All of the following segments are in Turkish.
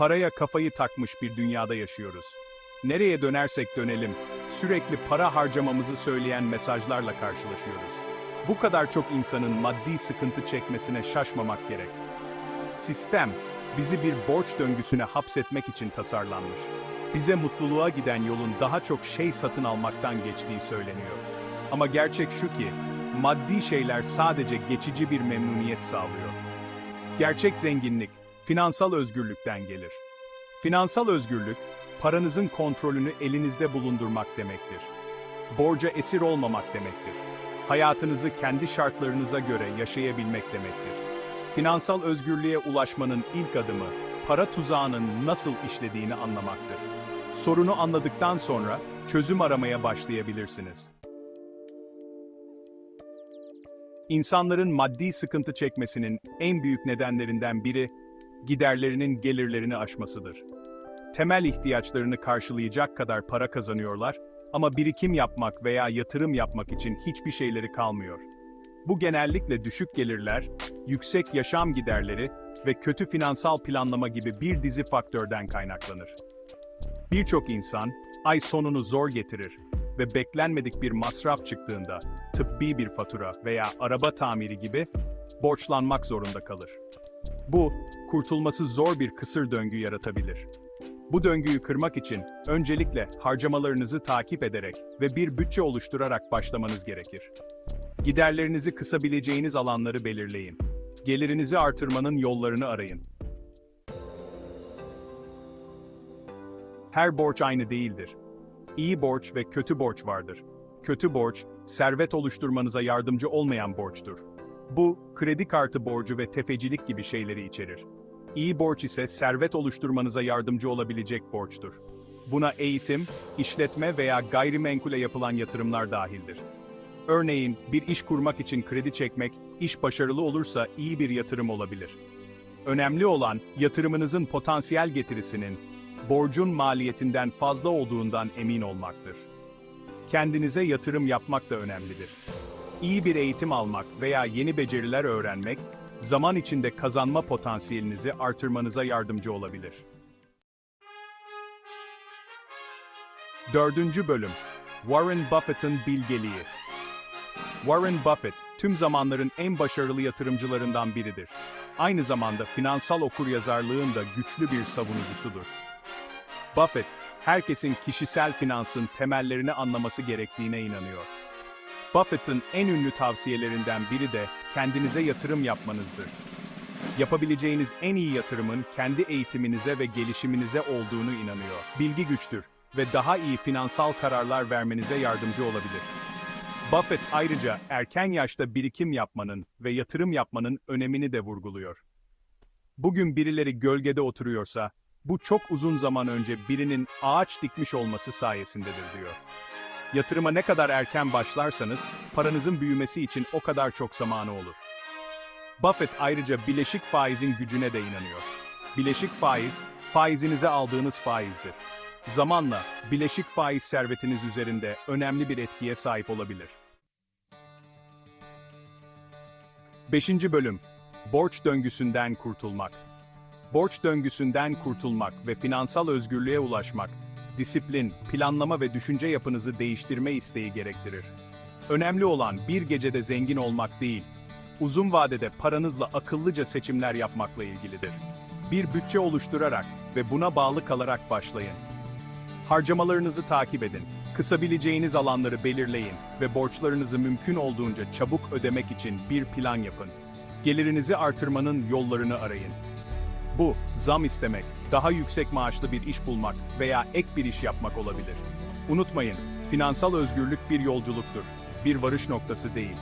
Paraya kafayı takmış bir dünyada yaşıyoruz. Nereye dönersek dönelim, sürekli para harcamamızı söyleyen mesajlarla karşılaşıyoruz. Bu kadar çok insanın maddi sıkıntı çekmesine şaşmamak gerek. Sistem, bizi bir borç döngüsüne hapsetmek için tasarlanmış. Bize mutluluğa giden yolun daha çok şey satın almaktan geçtiği söyleniyor. Ama gerçek şu ki, maddi şeyler sadece geçici bir memnuniyet sağlıyor. Gerçek zenginlik, finansal özgürlükten gelir. Finansal özgürlük, paranızın kontrolünü elinizde bulundurmak demektir. Borca esir olmamak demektir. Hayatınızı kendi şartlarınıza göre yaşayabilmek demektir. Finansal özgürlüğe ulaşmanın ilk adımı, para tuzağının nasıl işlediğini anlamaktır. Sorunu anladıktan sonra çözüm aramaya başlayabilirsiniz. İnsanların maddi sıkıntı çekmesinin en büyük nedenlerinden biri, giderlerinin gelirlerini aşmasıdır. Temel ihtiyaçlarını karşılayacak kadar para kazanıyorlar ama birikim yapmak veya yatırım yapmak için hiçbir şeyleri kalmıyor. Bu genellikle düşük gelirler, yüksek yaşam giderleri ve kötü finansal planlama gibi bir dizi faktörden kaynaklanır. Birçok insan ay sonunu zor getirir ve beklenmedik bir masraf çıktığında tıbbi bir fatura veya araba tamiri gibi borçlanmak zorunda kalır. Bu, kurtulması zor bir kısır döngü yaratabilir. Bu döngüyü kırmak için öncelikle harcamalarınızı takip ederek ve bir bütçe oluşturarak başlamanız gerekir. Giderlerinizi kısabileceğiniz alanları belirleyin. Gelirinizi artırmanın yollarını arayın. Her borç aynı değildir. İyi borç ve kötü borç vardır. Kötü borç, servet oluşturmanıza yardımcı olmayan borçtur. Bu, kredi kartı borcu ve tefecilik gibi şeyleri içerir. İyi borç ise servet oluşturmanıza yardımcı olabilecek borçtur. Buna eğitim, işletme veya gayrimenkule yapılan yatırımlar dahildir. Örneğin, bir iş kurmak için kredi çekmek, iş başarılı olursa iyi bir yatırım olabilir. Önemli olan, yatırımınızın potansiyel getirisinin, borcun maliyetinden fazla olduğundan emin olmaktır. Kendinize yatırım yapmak da önemlidir. İyi bir eğitim almak veya yeni beceriler öğrenmek, zaman içinde kazanma potansiyelinizi artırmanıza yardımcı olabilir. Dördüncü bölüm Warren Buffett'ın bilgeliği Warren Buffett, tüm zamanların en başarılı yatırımcılarından biridir. Aynı zamanda finansal okuryazarlığın da güçlü bir savunucusudur. Buffett, herkesin kişisel finansın temellerini anlaması gerektiğine inanıyor. Buffett'ın en ünlü tavsiyelerinden biri de kendinize yatırım yapmanızdır. Yapabileceğiniz en iyi yatırımın kendi eğitiminize ve gelişiminize olduğunu inanıyor. Bilgi güçtür ve daha iyi finansal kararlar vermenize yardımcı olabilir. Buffett ayrıca erken yaşta birikim yapmanın ve yatırım yapmanın önemini de vurguluyor. Bugün birileri gölgede oturuyorsa, bu çok uzun zaman önce birinin ağaç dikmiş olması sayesindedir diyor. Yatırıma ne kadar erken başlarsanız, paranızın büyümesi için o kadar çok zamanı olur. Buffett ayrıca bileşik faizin gücüne de inanıyor. Bileşik faiz, faizinize aldığınız faizdir. Zamanla, bileşik faiz servetiniz üzerinde önemli bir etkiye sahip olabilir. 5. Bölüm Borç döngüsünden kurtulmak. Borç döngüsünden kurtulmak ve finansal özgürlüğe ulaşmak, disiplin, planlama ve düşünce yapınızı değiştirme isteği gerektirir. Önemli olan bir gecede zengin olmak değil, uzun vadede paranızla akıllıca seçimler yapmakla ilgilidir. Bir bütçe oluşturarak ve buna bağlı kalarak başlayın. Harcamalarınızı takip edin, kısabileceğiniz alanları belirleyin ve borçlarınızı mümkün olduğunca çabuk ödemek için bir plan yapın. Gelirinizi artırmanın yollarını arayın. Bu, zam istemek, daha yüksek maaşlı bir iş bulmak veya ek bir iş yapmak olabilir. Unutmayın, finansal özgürlük bir yolculuktur, bir varış noktası değil.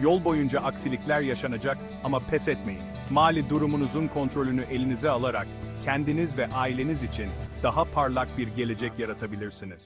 Yol boyunca aksilikler yaşanacak ama pes etmeyin. Mali durumunuzun kontrolünü elinize alarak kendiniz ve aileniz için daha parlak bir gelecek yaratabilirsiniz.